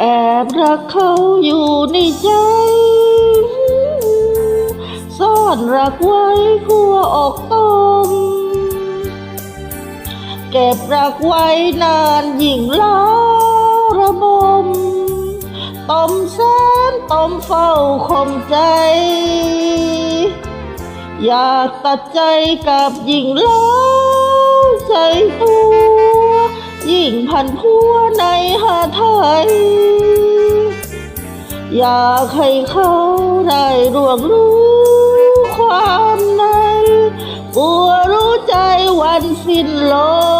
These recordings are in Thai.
แอบรักเขาอยู่ในใจซ่อนรักไว้กลัวอกต้มเก็บรักไว้นานยิ่งเล้าระบมต้มแสนต้มเฝ้าคมใจ อยากตัดใจกับหญิงเล้าใจตั ขันพัวในหาไทย อยากให้เขาได้ร่วงรู้ความในกลัวรู้ใจวันสิ้นลม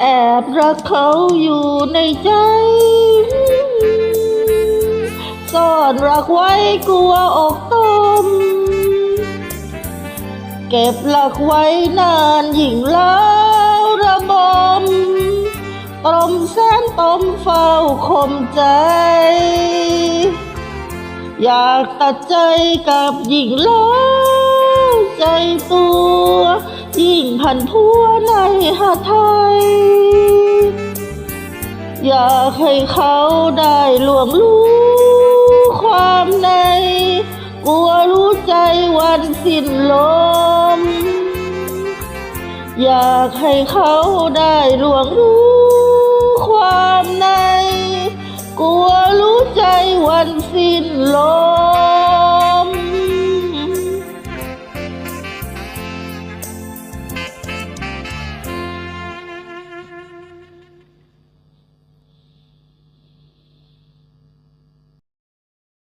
แอบรักเขาอยู่ในใจซ่อนรักไว้กลัวอกต้มเก็บรักไว้นานยิ่งเล้าระบมตรมแสนตมเฝ้าคมใจ อยากตัดใจกับหญิงเล้าใจตัว ยิ่งพันพัวในหาไทย อยากให้เขาได้หลวงรู้ความใน กลัวรู้ใจวันสิ้นลม อยากให้เขาได้หลวงรู้ความใน กลัวรู้ใจวันสิ้นลม